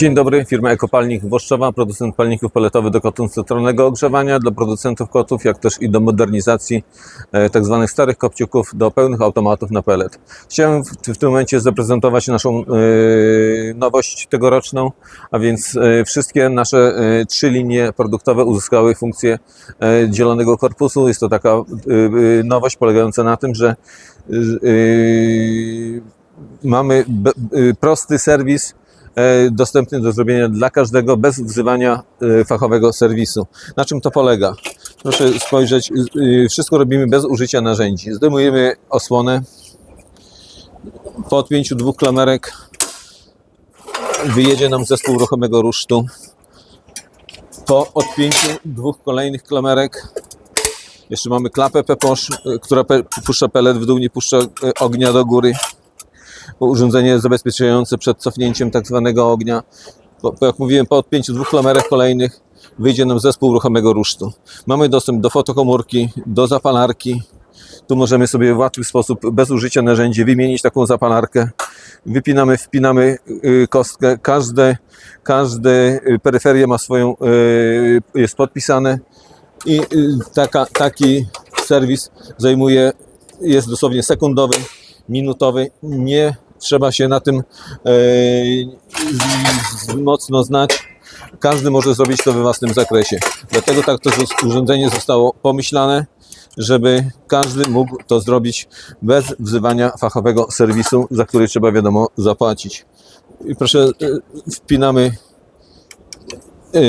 Dzień dobry, firma Ekopalnik Włoszczowa, producent palników peletowych do kotów centralnego ogrzewania, dla producentów kotów, jak też i do modernizacji e, tak zwanych starych kopciuków do pełnych automatów na pelet. Chciałem w, tym momencie zaprezentować naszą e, nowość tegoroczną, a więc e, wszystkie nasze trzy linie produktowe uzyskały funkcję dzielonego korpusu. Jest to taka nowość polegająca na tym, że mamy prosty serwis dostępny do zrobienia dla każdego bez wzywania e, fachowego serwisu. Na czym to polega? Proszę spojrzeć, e, wszystko robimy bez użycia narzędzi. Zdejmujemy osłonę po odpięciu dwóch klamerek wyjedzie nam zespół ruchomego rusztu. Po odpięciu dwóch kolejnych klamerek jeszcze mamy klapę Peposz, e, która puszcza pelet w dół, nie puszcza e, ognia do góry urządzenie zabezpieczające przed cofnięciem tak zwanego ognia. Po, jak mówiłem, po odpięciu dwóch klamerek kolejnych wyjdzie nam zespół ruchomego rusztu. Mamy dostęp do fotokomórki, do zapalarki. Tu możemy sobie w łatwy sposób, bez użycia narzędzi, wymienić taką zapalarkę. Wypinamy, wpinamy y, kostkę. Każde, każde y, peryferia ma swoją, y, jest podpisane i taka, taki serwis zajmuje, jest dosłownie sekundowy, minutowy. Nie trzeba się na tym e, mocno znać. Każdy może zrobić to we własnym zakresie. Dlatego tak to urządzenie zostało pomyślane, żeby każdy mógł to zrobić bez wzywania fachowego serwisu, za który trzeba wiadomo zapłacić. I proszę, e, wpinamy e,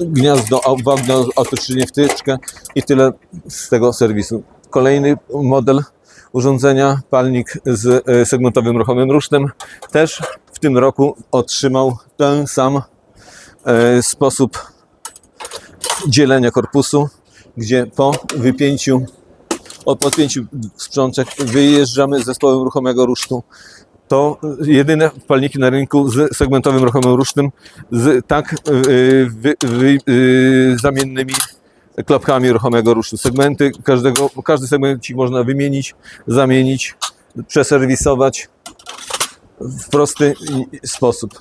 gniazdo, gniazdo autoczynie wtyczkę i tyle z tego serwisu. Kolejny model urządzenia, palnik z e, segmentowym ruchomym rusztem, też w tym roku otrzymał ten sam e, sposób dzielenia korpusu, gdzie po wypięciu, o podpięciu sprzączek wyjeżdżamy z zespołem ruchomego rusztu. To jedyne palniki na rynku z segmentowym ruchomym rusztem, z tak e, wy, wy, e, zamiennymi klapkami ruchomego rusztu. Segmenty każdego, każdy segmencik można wymienić, zamienić, przeserwisować w prosty sposób.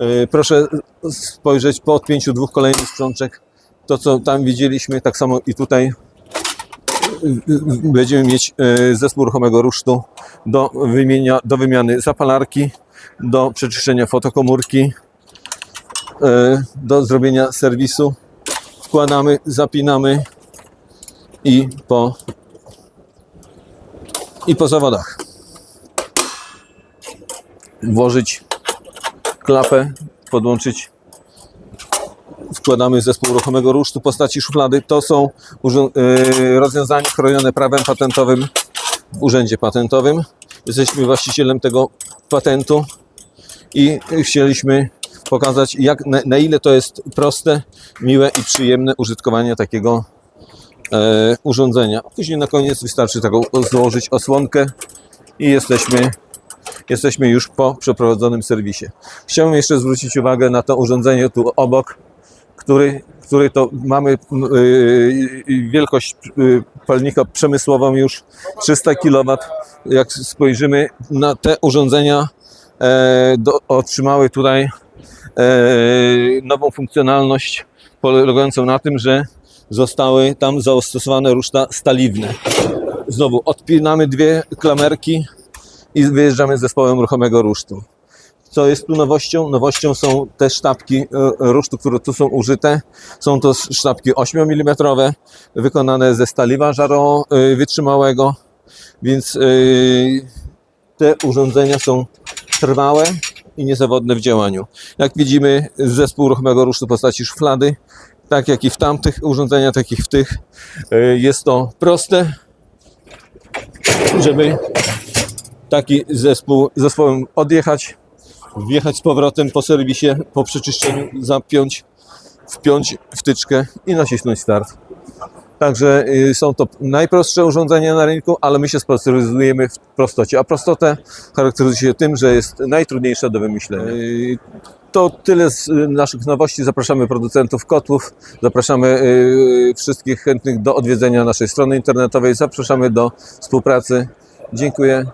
Yy, Proszę spojrzeć po odpięciu dwóch kolejnych sprzączek. To, co tam widzieliśmy, tak samo i tutaj będziemy mieć yy, zespół ruchomego rusztu do, wymienia, do wymiany zapalarki, do przeczyszczenia fotokomórki, yy, do zrobienia serwisu wkładamy, zapinamy i po, i po zawodach. Włożyć klapę, podłączyć. Wkładamy zespół ruchomego rusztu postaci szuflady. To są yy, rozwiązania chronione prawem patentowym w Urzędzie Patentowym. Jesteśmy właścicielem tego patentu i chcieliśmy pokazać, jak, na, na ile to jest proste, miłe i przyjemne użytkowanie takiego e, urządzenia. Później na koniec wystarczy taką złożyć osłonkę i jesteśmy, jesteśmy już po przeprowadzonym serwisie. Chciałbym jeszcze zwrócić uwagę na to urządzenie tu obok, który, który to mamy yy, wielkość yy, palnika przemysłową już 300 kW. Jak spojrzymy na te urządzenia, e, do, otrzymały tutaj nową funkcjonalność polegającą na tym, że zostały tam zastosowane ruszta staliwne. Znowu odpinamy dwie klamerki i wyjeżdżamy z zespołem ruchomego rusztu. Co jest tu nowością? Nowością są te sztabki e, rusztu, które tu są użyte. Są to sztabki 8 mm, wykonane ze staliwa żaro e, wytrzymałego, więc e, te urządzenia są trwałe i niezawodne w działaniu. Jak widzimy, zespół ruchomego rusztu postaci szuflady, tak jak i w tamtych urządzeniach, tak i w tych, e, jest to proste, żeby taki zespół, zespołem odjechać, wjechać z powrotem po serwisie, po przeczyszczeniu, zapiąć, wpiąć wtyczkę i nacisnąć start. Także y, są to najprostsze urządzenia na rynku, ale my się specjalizujemy w prostocie. A prostotę charakteryzuje się tym, że jest najtrudniejsza do wymyślenia. Y, To tyle z y, naszych nowości. Zapraszamy producentów kotłów, zapraszamy wszystkich chętnych do odwiedzenia naszej strony internetowej, zapraszamy do współpracy. Dziękuję.